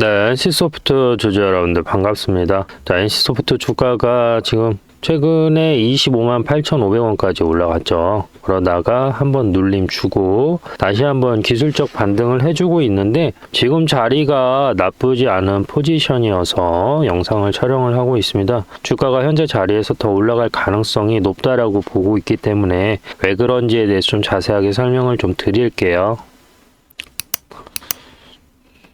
네, NC소프트 주주 여러분들 반갑습니다. 자, NC소프트 주가가 지금 최근에 25만 8,500원까지 올라갔죠. 그러다가 한번 눌림 주고 다시 한번 기술적 반등을 해주고 있는데 지금 자리가 나쁘지 않은 포지션이어서 영상을 촬영을 하고 있습니다. 주가가 현재 자리에서 더 올라갈 가능성이 높다라고 보고 있기 때문에 왜 그런지에 대해서 좀 자세하게 설명을 좀 드릴게요.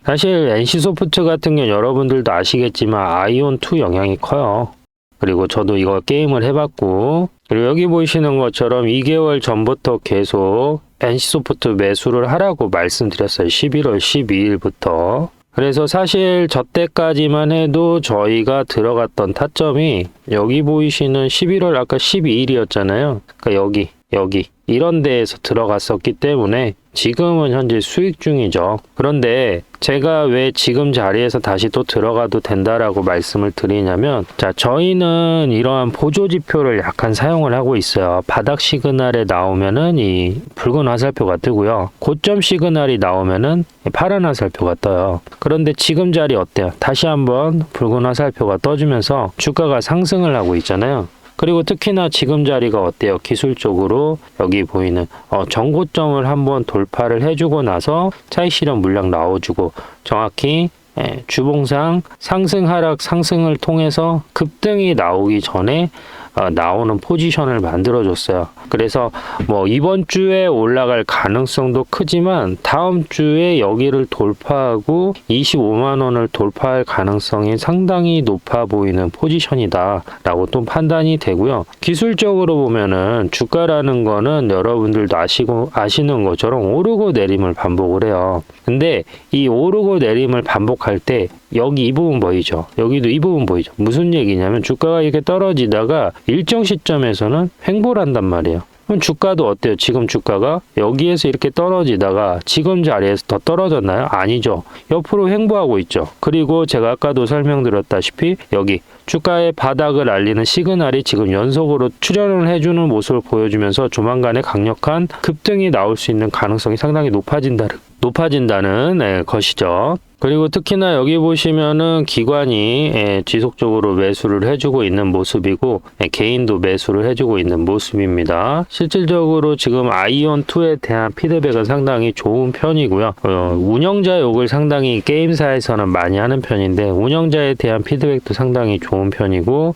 사실 NC소프트 같은 경우 여러분들도 아시겠지만 아이온2 영향이 커요. 그리고 저도 이거 게임을 해봤고 그리고 여기 보이시는 것처럼 2개월 전부터 계속 NC소프트 매수를 하라고 말씀드렸어요. 11월 12일부터. 그래서 사실 저 때까지만 해도 저희가 들어갔던 타점이 여기 보이시는 11월 아까 12일이었잖아요. 그러니까 여기 여기 이런 데에서 들어갔었기 때문에 지금은 현재 수익 중이죠. 그런데 제가 왜 지금 자리에서 다시 또 들어가도 된다라고 말씀을 드리냐면 자 저희는 이러한 보조 지표를 약간 사용을 하고 있어요. 바닥 시그널에 나오면은 이 붉은 화살표가 뜨고요. 고점 시그널이 나오면은 이 파란 화살표가 떠요. 그런데 지금 자리 어때요? 다시 한번 붉은 화살표가 떠주면서 주가가 상승을 하고 있잖아요. 그리고 특히나 지금 자리가 어때요? 기술적으로 여기 보이는 어, 정고점을 한번 돌파를 해주고 나서 차익 실현 물량 나와주고 정확히 예, 주봉상 상승 하락 상승을 통해서 급등이 나오기 전에 어, 나오는 포지션을 만들어줬어요. 그래서 뭐 이번 주에 올라갈 가능성도 크지만 다음 주에 여기를 돌파하고 25만 원을 돌파할 가능성이 상당히 높아 보이는 포지션이다라고 또 판단이 되고요. 기술적으로 보면은 주가라는 거는 여러분들도 아시고 아시는 것처럼 오르고 내림을 반복을 해요. 근데 이 오르고 내림을 반복할 때 여기 이 부분 보이죠? 여기도 이 부분 보이죠? 무슨 얘기냐면 주가가 이렇게 떨어지다가 일정 시점에서는 횡보를 한단 말이에요. 그럼 주가도 어때요? 지금 주가가 여기에서 이렇게 떨어지다가 지금 자리에서 더 떨어졌나요? 아니죠. 옆으로 횡보하고 있죠. 그리고 제가 아까도 설명드렸다시피 여기 주가의 바닥을 알리는 시그널이 지금 연속으로 출현을 해주는 모습을 보여주면서 조만간에 강력한 급등이 나올 수 있는 가능성이 상당히 높아진다, 높아진다는 예, 것이죠. 그리고 특히나 여기 보시면은 기관이 예, 지속적으로 매수를 해주고 있는 모습이고 예, 개인도 매수를 해주고 있는 모습입니다. 실질적으로 지금 아이온2에 대한 피드백은 상당히 좋은 편이고요. 어, 운영자 욕을 상당히 게임사에서는 많이 하는 편인데 운영자에 대한 피드백도 상당히 좋은 편이고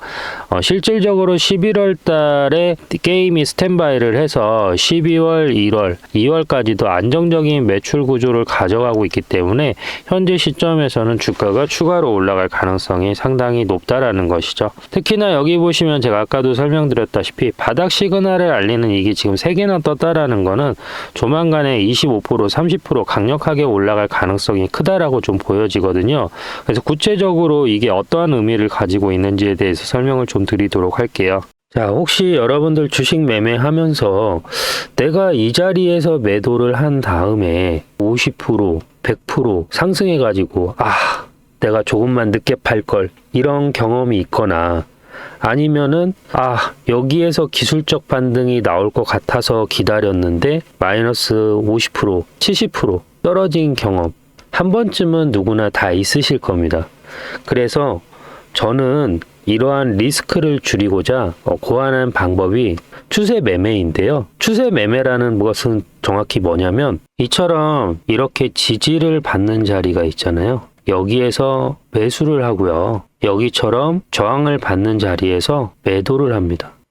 어, 실질적으로 11월 달에 게임이 스탠바이를 해서 12월, 1월, 2월까지도 안정적인 매출 구조를 가져가고 있기 때문에 현재 시점에서는 주가가 추가로 올라갈 가능성이 상당히 높다라는 것이죠. 특히나 여기 보시면 제가 아까도 설명드렸다시피 바닥 시그널을 알리는 이게 지금 3개나 떴다라는 거는 조만간에 25% 30% 강력하게 올라갈 가능성이 크다라고 좀 보여지거든요. 그래서 구체적으로 이게 어떠한 의미를 가지고 있는지에 대해서 설명을 좀 드리도록 할게요. 자, 혹시 여러분들 주식 매매하면서 내가 이 자리에서 매도를 한 다음에 50%, 100% 상승해가지고, 아, 내가 조금만 늦게 팔 걸, 이런 경험이 있거나, 아니면은, 아, 여기에서 기술적 반등이 나올 것 같아서 기다렸는데, 마이너스 50%, 70% 떨어진 경험, 한 번쯤은 누구나 다 있으실 겁니다. 그래서 저는 이러한 리스크를 줄이고자 어, 고안한 방법이 추세 매매인데요. 추세 매매라는 것은 정확히 뭐냐면 이처럼 이렇게 지지를 받는 자리가 있잖아요. 여기에서 매수를 하고요. 여기처럼 저항을 받는 자리에서 매도를 합니다.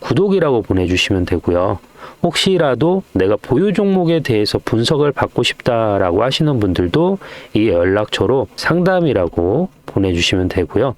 구독이라고 보내주시면 되고요. 혹시라도 내가 보유 종목에 대해서 분석을 받고 싶다라고 하시는 분들도 이 연락처로 상담이라고 보내주시면 되고요.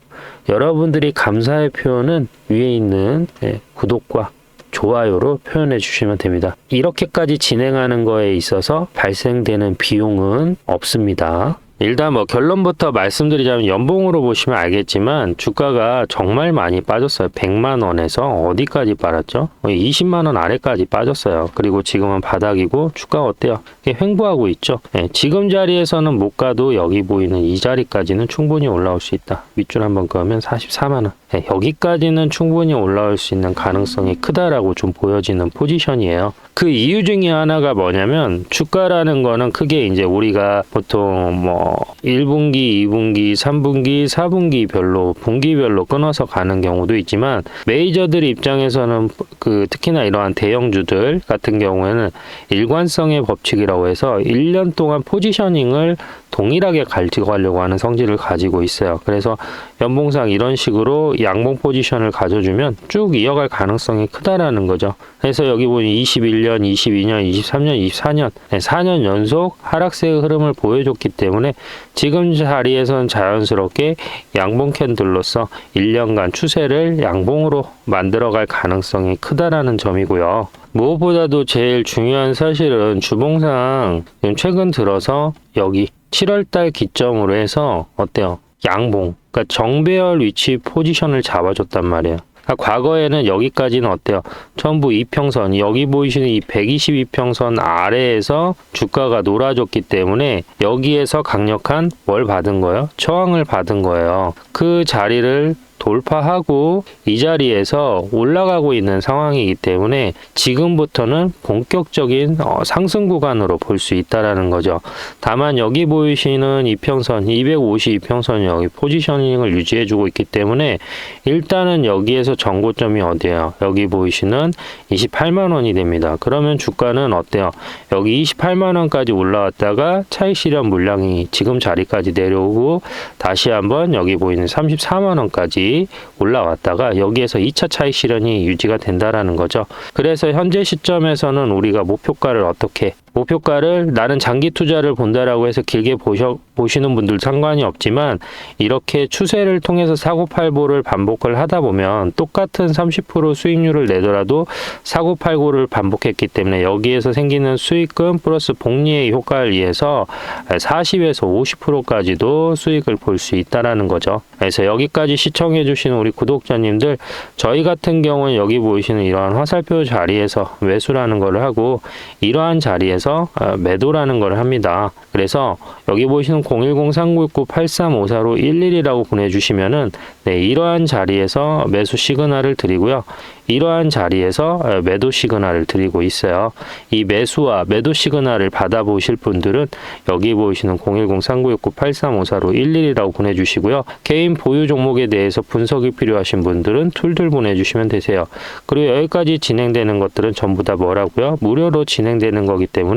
여러분들이 감사의 표현은 위에 있는 예, 구독과 좋아요로 표현해 주시면 됩니다. 이렇게까지 진행하는 거에 있어서 발생되는 비용은 없습니다. 일단 뭐 결론부터 말씀드리자면 연봉으로 보시면 알겠지만 주가가 정말 많이 빠졌어요. 100만 원에서 어디까지 빠졌죠? 거의 20만 원 아래까지 빠졌어요. 그리고 지금은 바닥이고 주가 어때요? 횡보하고 있죠. 예, 지금 자리에서는 못 가도 여기 보이는 이 자리까지는 충분히 올라올 수 있다. 윗줄 한번 그으면 44만 원. 예, 여기까지는 충분히 올라올 수 있는 가능성이 크다라고 좀 보여지는 포지션이에요. 그 이유 중에 하나가 뭐냐면 주가라는 거는 크게 이제 우리가 보통 뭐 1분기, 2분기, 3분기, 4분기 별로 분기별로 끊어서 가는 경우도 있지만 메이저들 입장에서는 그 특히나 이러한 대형주들 같은 경우에는 일관성의 법칙이라고 해서 1년 동안 포지셔닝을 동일하게 가지고 하는 성질을 가지고 있어요. 그래서 연봉상 이런 식으로 양봉 포지션을 가져주면 쭉 이어갈 가능성이 크다라는 거죠. 그래서 여기 보니 21년, 22년, 23년, 24년, 4년 연속 하락세의 흐름을 보여줬기 때문에 지금 자리에선 자연스럽게 양봉 캔들로서 1년간 추세를 양봉으로 만들어갈 가능성이 크다라는 점이고요. 무엇보다도 제일 중요한 사실은 주봉상 최근 들어서 여기 7월달 기점으로 해서 어때요? 양봉. 그러니까 정배열 위치 포지션을 잡아줬단 말이에요. 아, 과거에는 여기까지는 어때요? 전부 이평선 여기 보이시는 이 122평선 아래에서 주가가 놀아줬기 때문에 여기에서 강력한 뭘 받은 거예요? 저항을 받은 거예요. 그 자리를 돌파하고 이 자리에서 올라가고 있는 상황이기 때문에 지금부터는 본격적인 어, 상승 구간으로 볼 수 있다라는 거죠. 다만 여기 보이시는 이평선 252평선 여기 포지셔닝을 유지해 주고 있기 때문에 일단은 여기에서 정고점이 어디예요? 여기 보이시는 28만 원이 됩니다. 그러면 주가는 어때요? 여기 28만 원까지 올라왔다가 차익 실현 물량이 지금 자리까지 내려오고 다시 한번 여기 보이는 34만 원까지 올라왔다가 여기에서 2차 차익 실현이 유지가 된다라는 거죠. 그래서 현재 시점에서는 우리가 목표가를 어떻게 목표가를 나는 장기 투자를 본다라고 해서 길게 보셔, 보시는 분들 상관이 없지만 이렇게 추세를 통해서 사고팔고를 반복을 하다 보면 똑같은 30% 수익률을 내더라도 사고팔고를 반복했기 때문에 여기에서 생기는 수익금 플러스 복리의 효과를 위해서 40에서 50%까지도 수익을 볼 수 있다라는 거죠. 그래서 여기까지 시청해 주시는 우리 구독자님들 저희 같은 경우는 여기 보이시는 이러한 화살표 자리에서 매수라는 걸 하고 이러한 자리에서 어, 매도라는 걸 합니다. 그래서 여기 보시는 010-3969-8354로 11이라고 보내주시면은 네, 이러한 자리에서 매수 시그널을 드리고요. 이러한 자리에서 어, 매도 시그널을 드리고 있어요. 이 매수와 매도 시그널을 받아보실 분들은 여기 보이시는 010-3969-8354로 11이라고 보내주시고요. 개인 보유 종목에 대해서 분석이 필요하신 분들은 툴들 보내주시면 되세요. 그리고 여기까지 진행되는 것들은 전부 다 뭐라고요? 무료로 진행되는 거기 때문에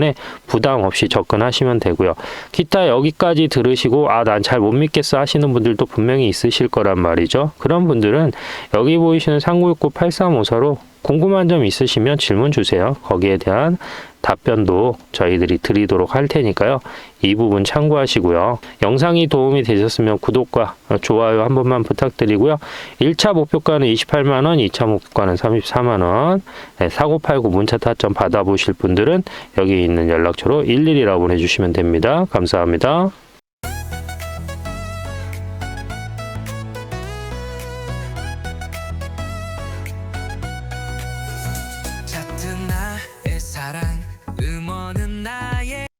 부담 없이 접근하시면 되고요. 기타 여기까지 들으시고 아 난 잘 못 믿겠어 하시는 분들도 분명히 있으실 거란 말이죠. 그런 분들은 여기 보이시는 3969-8354로 궁금한 점 있으시면 질문 주세요. 거기에 대한 답변도 저희들이 드리도록 할 테니까요. 이 부분 참고하시고요. 영상이 도움이 되셨으면 구독과 좋아요 한 번만 부탁드리고요. 1차 목표가는 28만원, 2차 목표가는 34만원. 네, 사고팔고 문자 타점 받아보실 분들은 여기 있는 연락처로 11이라고 보내주시면 됩니다. 감사합니다.